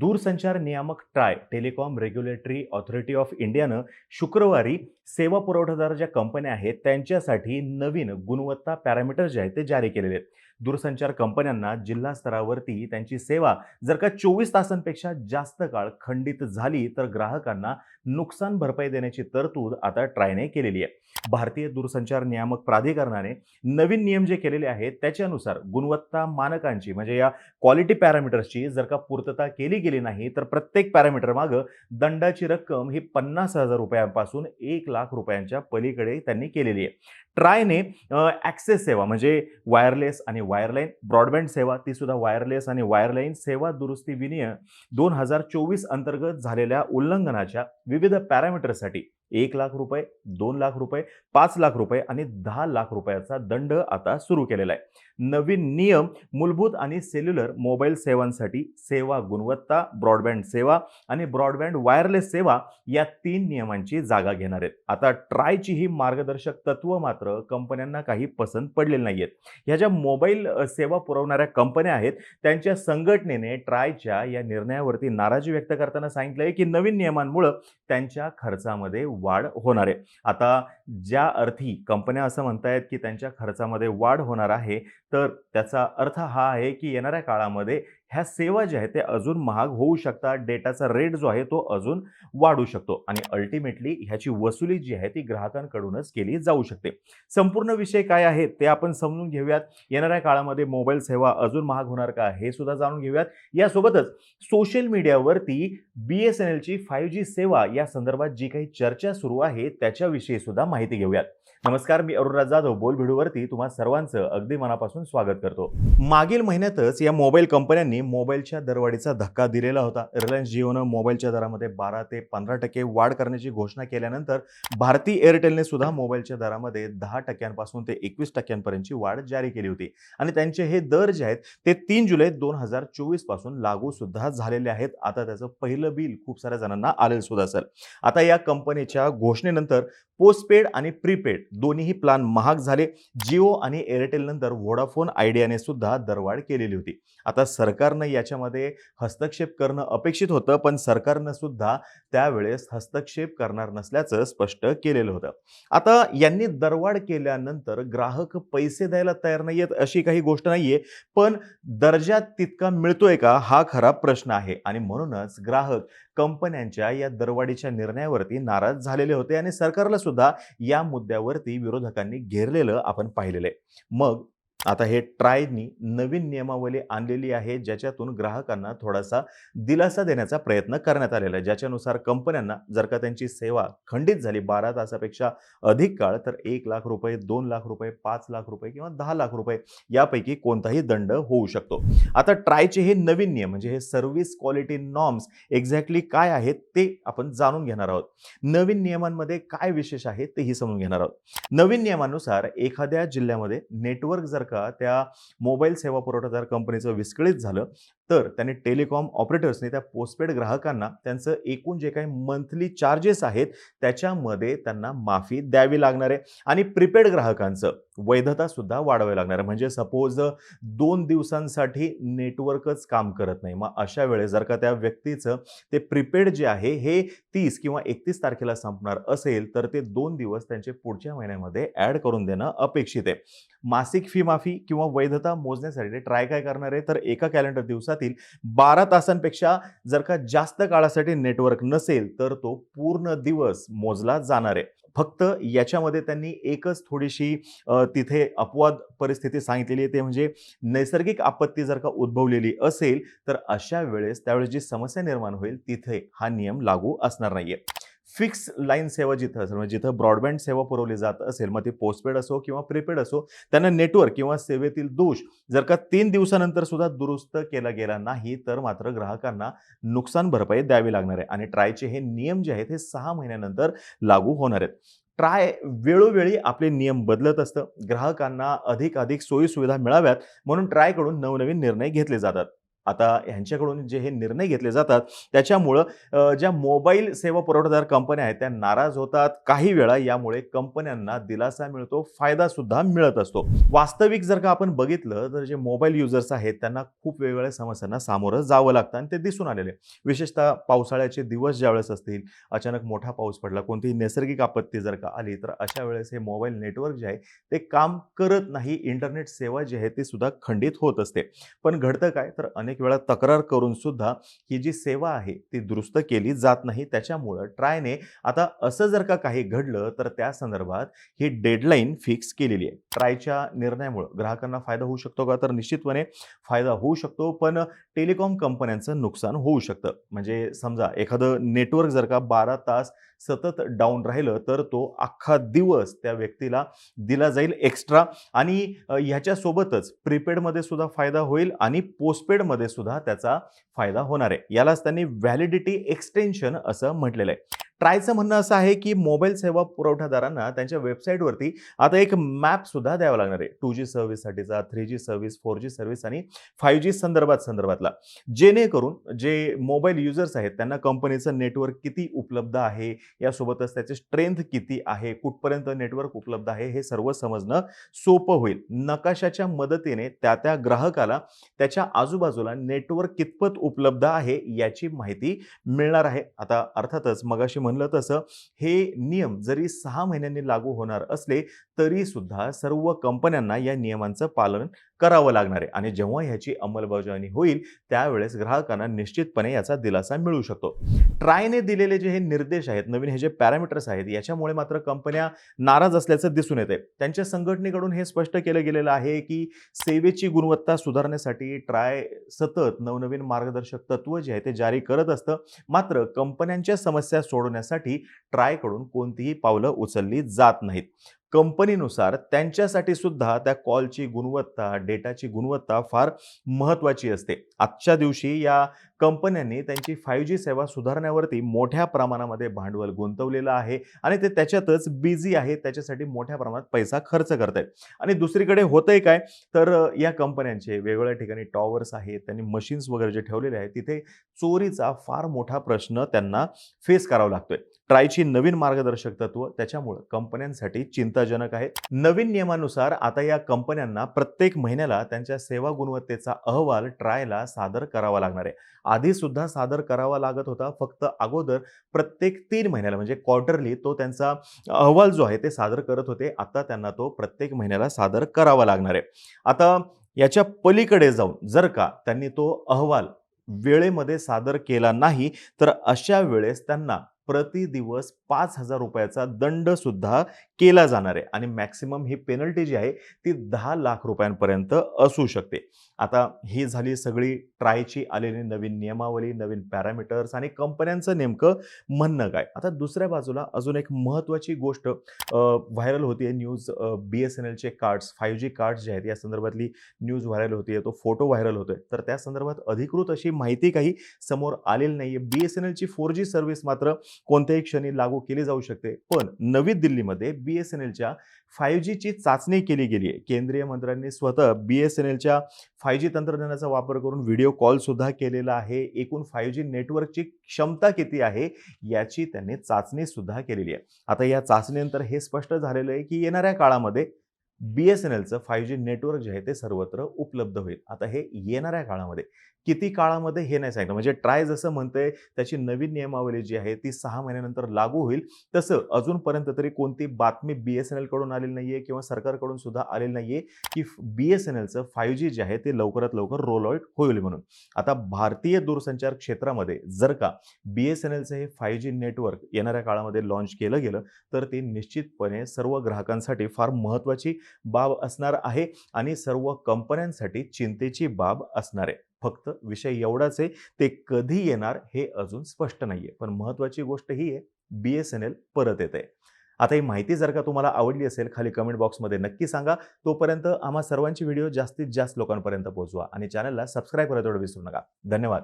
दूरसंचार नियामक TRAI telecom regulatory authority of इंडियानं शुक्रवारी सेवा पुरवठादार ज्या कंपन्या आहेत त्यांच्यासाठी नवीन गुणवत्ता पॅरामीटर जे आहेत ते जारी केलेले आहेत. दूरसंचार कंपन्यांना जिल्हा स्तरावरती त्यांची सेवा जर का चोवीस तासांपेक्षा जास्त काळ खंडित झाली तर ग्राहकांना नुकसान भरपाई देण्याची तरतूद आता ट्रायने केलेली आहे. भारतीय दूरसंचार नियामक प्राधिकरणाने नवीन नियम जे केलेले आहेत त्याच्यानुसार गुणवत्ता मानकांची म्हणजे या क्वालिटी पॅरामीटर्सची जर का पूर्तता केली गेली नाही तर प्रत्येक पॅरामीटर मागं दंडाची रक्कम ही पन्नास हजार रुपयांपासून एक लाख रुपयांच्या पलीकडे त्यांनी केलेली आहे. ट्रायने ॲक्सेस सेवा म्हणजे वायरलेस आणि वायरलाईन ब्रॉडबँड सेवा ती सुद्धा वायरलेस आणि वायरलाईन सेवा दुरुस्ती विनियम दोन हजार चोवीस अंतर्गत झालेल्या उल्लंघनाच्या विविध पॅरामीटरसाठी एक लाख रुपये दोन लाख रुपये पाच लाख रुपये आणि दहा लाख रुपयाचा दंड आता सुरू केलेला आहे. नवीन नियम मूलभूत आणि सेल्युलर मोबाईल सेवांसाठी सेवा गुणवत्ता ब्रॉडबँड सेवा आणि ब्रॉडबँड वायरलेस सेवा या तीन नियमांची जागा घेणार आहेत. आता ट्रायची ही मार्गदर्शक तत्व मात्र कंपन्यांना काही पसंत पडलेली नाही आहेत ह्या ज्या मोबाईल सेवा पुरवणाऱ्या कंपन्या आहेत त्यांच्या संघटनेने ट्रायच्या या निर्णयावरती नाराजी व्यक्त करताना सांगितलं आहे की नवीन नियमांमुळं त्यांच्या खर्चामध्ये वाढ होणार आहे. आता ज्या अर्थी कंपन्या असं म्हणतायत की त्यांच्या खर्चामध्ये वाढ होणार आहे तर त्याचा अर्थ हा आहे की येणाऱ्या काळामध्ये ह्या सेवा ज्या आहेत ते अजून महाग होऊ शकतात. डेटाचा रेट जो आहे तो अजून वाढू शकतो. आणि अल्टिमेटली ह्याची वसुली जी आहे ती ग्राहकांकडूनच केली जाऊ शकते. संपूर्ण विषय काय आहे ते आपण समजून घेऊयात. येणाऱ्या काळामध्ये मोबाईल सेवा अजून महाग होणार का हे सुद्धा जाणून घेऊयात. यासोबतच सोशल मीडियावरती बी एस एन एलची फाईव्ह जी सेवा या संदर्भात जी काही चर्चा सुरू आहे त्याच्याविषयी सुद्धा माहिती घेऊयात. नमस्कार मी अरुणराज जाधव बोल भिडूवरती तुम्हा सर्वांचं अगदी मनापासून स्वागत करतो. मागील महिन्यातच या मोबाईल कंपन्यांनी मोबाईलच्या दरवाढीचा धक्का दिलेला होता. रिलायन्स जिओनं मोबाईलच्या दरामध्ये बारा ते पंधरा टक्के वाढ करण्याची घोषणा केल्यानंतर भारती एअरटेलने सुद्धा मोबाईलच्या दरामध्ये दहा टक्क्यांपासून ते एकवीस टक्क्यांपर्यंतची वाढ जारी केली होती. आणि त्यांचे हे दर जे आहेत ते तीन जुलै दोन हजार चोवीसपासून लागू सुद्धा झालेले आहेत. आता त्याचं पहिलं बिल खूप साऱ्या जणांना आलेलं सुद्धा असेल. आता या कंपनीच्या घोषणेनंतर पोस्टपेड आणि प्रीपेड दोन्हीही प्लान महाग झाले. जिओ आणि एअरटेल नंतर व्होडाफोन आयडियाने सुद्धा दरवाढ केलेली होती. आता सरकार सरकारनं याच्यामध्ये हस्तक्षेप करणं अपेक्षित होतं पण सरकारनं सुद्धा त्यावेळेस हस्तक्षेप करणार नसल्याचं स्पष्ट केलेलं होतं. आता यांनी दरवाढ केल्यानंतर ग्राहक पैसे द्यायला तयार नाही आहेत अशी काही गोष्ट नाहीये पण दर्जा तितका मिळतोय का हा खरा प्रश्न आहे. आणि म्हणूनच ग्राहक कंपन्यांच्या या दरवाढीच्या निर्णयावरती नाराज झालेले होते आणि सरकारला सुद्धा या मुद्द्यावरती विरोधकांनी घेरलेलं आपण पाहिलेलं आहे. मग आता हे ट्रायनी नवीन नियमावली आणलेली आहे ज्याच्यातून ग्राहकांना थोडासा दिलासा देण्याचा प्रयत्न करण्यात आलेला आहे. ज्याच्यानुसार कंपन्यांना जर का त्यांची सेवा खंडित झाली बारा तासापेक्षा अधिक काळ तर एक लाख रुपये दोन लाख रुपये पाच लाख रुपये किंवा दहा लाख रुपये यापैकी कोणताही दंड होऊ शकतो. आता ट्रायचे हे नवीन नियम म्हणजे हे सर्व्हिस क्वालिटी नॉर्म्स एक्झॅक्टली काय आहेत ते आपण जाणून घेणार आहोत. नवीन नियमांमध्ये काय विशेष आहे तेही समजून घेणार आहोत. नवीन नियमानुसार एखाद्या जिल्ह्यामध्ये नेटवर्क जर का त्या मोबाईल सेवा पुरवठादार कंपनीचं विस्कळीत झालं. तर त्यांनी टेलिकॉम ऑपरेटर्सने त्या पोस्टपेड ग्राहकांना त्यांचं एकूण जे काही मंथली चार्जेस आहेत त्याच्यामध्ये त्यांना माफी द्यावी लागणार आहे. आणि प्रीपेड ग्राहकांचं वैधता सुद्धा वाढवावी लागणार आहे. म्हणजे सपोज दोन दिवसांसाठी नेटवर्कच काम करत नाही. मग अशा वेळेस जर का त्या व्यक्तीचं ते प्रीपेड जे आहे हे तीस किंवा एकतीस तारखेला संपणार असेल तर ते दोन दिवस त्यांचे पुढच्या महिन्यामध्ये ॲड करून देणं अपेक्षित आहे. मासिक फी माफी किंवा वैधता मोजण्यासाठी ट्राय काय करणार आहे? तर एका कॅलेंडर दिवसात दिवसातील बारा तासांपेक्षा जर का जास्त काळासाठी नेटवर्क नसेल तर तो पूर्ण दिवस मोजला जाणार आहे. फक्त याच्यामध्ये त्यांनी एकच थोडीशी तिथे अपवाद परिस्थिती सांगितलेली आहे. ते म्हणजे नैसर्गिक आपत्ती जर का उद्भवलेली असेल तर अशा वेळेस त्यावेळेस जी समस्या निर्माण होईल तिथे हा नियम लागू असणार नाहीये. फिक्स लाईन सेवा जिथं असेल म्हणजे जिथं ब्रॉडबँड सेवा पुरवली जात असेल मग ती पोस्टपेड असो किंवा प्रीपेड असो त्यांना नेटवर्क किंवा सेवेतील दोष जर का तीन दिवसानंतर सुद्धा दुरुस्त केला गेला नाही तर मात्र ग्राहकांना नुकसान भरपाई द्यावी लागणार आहे. आणि ट्रायचे हे नियम जे आहेत हे सहा महिन्यानंतर लागू होणार आहेत. ट्राय वेळोवेळी आपले नियम बदलत असतं. ग्राहकांना अधिक अधिक मिळाव्यात म्हणून ट्रायकडून नवनवीन निर्णय घेतले जातात. आता ह्यांच्याकडून जे हे निर्णय घेतले जातात त्याच्यामुळं ज्या मोबाईल सेवा पुरवठादार कंपन्या आहेत त्या नाराज होतात काही वेळा. यामुळे कंपन्यांना दिलासा मिळतो फायदा सुद्धा मिळत असतो. वास्तविक जर का आपण बघितलं तर जे मोबाईल युजर्स आहेत त्यांना खूप वेगवेगळ्या समस्यांना सामोरं जावं लागतं आणि ते दिसून आलेले आहे. विशेषतः पावसाळ्याचे दिवस ज्यावेळेस असतील अचानक मोठा पाऊस पडला कोणतीही नैसर्गिक आपत्ती जर का आली तर अशा वेळेस हे मोबाईल नेटवर्क जे आहे ते काम करत नाही. इंटरनेट सेवा जी आहे ती सुद्धा खंडित होत असते. पण घडतं काय? तर अनेक वेळा तक्रार करून सुद्धा ही जी सेवा आहे ती दुरुस्त केली जात नाही. त्याच्यामुळं ट्रायने आता असं जर का काही घडलं तर त्या संदर्भात ही डेडलाईन फिक्स केलेली आहे. ट्रायच्या निर्णयामुळं ग्राहकांना फायदा होऊ शकतो का? तर निश्चितपणे फायदा होऊ शकतो पण टेलिकॉम कंपन्यांचं नुकसान होऊ शकतं. म्हणजे समजा एखादं नेटवर्क जर का बारा तास सतत डाऊन राहिलं तर तो अख्खा दिवस त्या व्यक्तीला दिला जाईल एक्स्ट्रा आणि ह्याच्यासोबतच प्रीपेडमध्ये सुद्धा फायदा होईल आणि पोस्टपेडमध्ये सुद्धा त्याचा फायदा होणार आहे. यालाच त्यांनी व्हॅलिडिटी एक्सटेन्शन असं म्हटलेलं आहे. ट्रायचं म्हणणं असं आहे की मोबाईल सेवा पुरवठादारांना त्यांच्या वेबसाईटवरती आता एक मॅप सुद्धा द्यावा लागणार आहे. Two G सर्व्हिससाठीचा three G service four G service आणि फाईव्ह जी संदर्भात संदर्भातला. जेणेकरून जे मोबाईल युजर्स आहेत त्यांना कंपनीचं नेटवर्क किती उपलब्ध आहे यासोबतच त्याचे स्ट्रेंथ किती आहे कुठपर्यंत नेटवर्क उपलब्ध आहे हे सर्व समजणं सोपं होईल. नकाशाच्या मदतीने त्या त्या ग्राहकाला त्याच्या आजूबाजूला नेटवर्क कितपत उपलब्ध आहे याची माहिती मिळणार आहे. आता अर्थातच मगाशी म्हणलं तसं हे नियम जरी सहा महिन्यांनी लागू होणार असले तरी सुद्धा सर्व कंपन्यांना या नियमांचं पालन करावं लागणार आहे. आणि जेव्हा ह्याची अंमलबजावणी होईल त्यावेळेस ग्राहकांना निश्चितपणे याचा दिलासा मिळू शकतो. ट्रायने दिलेले जे हे निर्देश आहेत नवीन हे जे पॅरामीटर्स आहेत याच्यामुळे मात्र कंपन्या नाराज असल्याचं दिसून येते त्यांच्या संघटनेकडून हे स्पष्ट केलं गेलेलं आहे की सेवेची गुणवत्ता सुधारण्यासाठी ट्राय सतत नवनवीन मार्गदर्शक तत्व जे आहे ते जारी करत असतं. मात्र कंपन्यांच्या समस्या सोडवण्यासाठी ट्रायकडून कोणतीही पावलं उचलली जात नाहीत. कंपनीनुसार त्यांच्यासाठी सुद्धा त्या कॉलची गुणवत्ता डेटाची गुणवत्ता फार महत्त्वाची असते. आजच्या दिवशी या कंपन्यांनी त्यांची फायव्ह जी सेवा सुधारण्यावरती मोठ्या प्रमाणामध्ये भांडवल गुंतवलेलं आहे आणि ते त्याच्यातच बिझी आहे त्याच्यासाठी मोठ्या प्रमाणात पैसा खर्च करत आहेत आणि दुसरीकडे होतंय काय? तर या कंपन्यांचे वेगवेगळ्या ठिकाणी टॉवर्स आहेत त्यांनी मशीन्स वगैरे जे ठेवलेले आहेत तिथे चोरीचा फार मोठा प्रश्न त्यांना फेस करावा लागतोय. ट्रायची नवीन मार्गदर्शक तत्व त्याच्यामुळं कंपन्यांसाठी चिंताजनक आहे. नवीन नियमानुसार आता या कंपन्यांना प्रत्येक महिन्याला त्यांच्या सेवा गुणवत्तेचा अहवाल ट्रायला सादर करावा लागणार आहे. आधी सुद्धा सादर करावा लागत होता. फक्त अगोदर प्रत्येक तीन महिन्याला म्हणजे क्वार्टरली तो त्यांचा अहवाल जो आहे ते सादर करत होते. आता त्यांना तो प्रत्येक महिन्याला सादर करावा लागणार आहे. आता याच्या पलीकडे जाऊन जर का त्यांनी तो अहवाल वेळेमध्ये सादर केला नाही तर अशा वेळेस त्यांना प्रति दिवस पाच हजार रुपयाचा दंड सुद्धा केला जाणार आहे. आणि मॅक्सिमम ही पेनल्टी जी आहे ती दहा लाख रुपयांपर्यंत असू शकते. आता ही झाली सगळी ट्रायची आलेली नवीन नियमावली नवीन पॅरामीटर्स आणि कंपन्यांचं नेमकं म्हणणं काय? आता दुसऱ्या बाजूला अजून एक महत्त्वाची गोष्ट व्हायरल होती न्यूज बी एस एन एलचे कार्ड्स फायव्ह जी कार्ड्स जे आहेत या संदर्भातली न्यूज व्हायरल होती तो फोटो व्हायरल होतोय. तर त्या संदर्भात अधिकृत अशी माहिती काही समोर आलेली नाही आहे बी एस एन एलची फोर जी सर्व्हिस मात्र कोणत्याही क्षणी लागू केली जाऊ शकते. पण नवी दिल्लीमध्ये बी एस एन एलच्या फाईव्ह जीची चाचणी केली गेली आहे. केंद्रीय मंत्र्यांनी स्वतः बी एस एन एलच्या फाय जी तंत्रज्ञानाचा वापर करून व्हिडिओ कॉलसुद्धा केलेला आहे. एकूण फाईव्ह जी नेटवर्कची क्षमता किती आहे याची त्यांनी चाचणीसुद्धा केलेली आहे. आता या चाचणीनंतर हे स्पष्ट झालेलं आहे की येणाऱ्या काळामध्ये बी एस एन एलचं फाय जी नेटवर्क जे आहे ते सर्वत्र उपलब्ध होईल. आता हे येणाऱ्या काळामध्ये. किती काळामध्ये हे नाही सांगितलं. म्हणजे ट्राय जसं म्हणतंय त्याची नवीन नियमावली जी आहे ती सहा महिन्यानंतर लागू होईल. तसं अजूनपर्यंत तरी कोणती बातमी बी एस एन एलकडून आलेली नाही आहे किंवा सरकारकडून सुद्धा आलेली नाही आहे की बी एस एन एलचं फाय जी जे आहे ते लवकरात लवकर रोल आउट होईल म्हणून. आता भारतीय दूरसंचार क्षेत्रामध्ये जर का बी एस एन एलचं हे फाय जी नेटवर्क येणाऱ्या काळामध्ये लॉन्च केलं गेलं तर ते निश्चितपणे सर्व ग्राहकांसाठी फार महत्त्वाची बाब असणार आहे आणि सर्व कंपन्यांसाठी चिंतेची बाब असणार आहे. फक्त विषय एवढाच आहे ते कधी येणार हे अजून स्पष्ट नाही आहे पण महत्त्वाची गोष्ट ही आहे बी एस एन एल परत येते आता ही माहिती जर का तुम्हाला आवडली असेल खाली कमेंट बॉक्समध्ये नक्की सांगा. तोपर्यंत आम्हा सर्वांची व्हिडिओ जास्तीत जास्त लोकांपर्यंत पोहोचवा आणि चॅनलला सबस्क्राईब करायला तेवढं विसरू नका. धन्यवाद.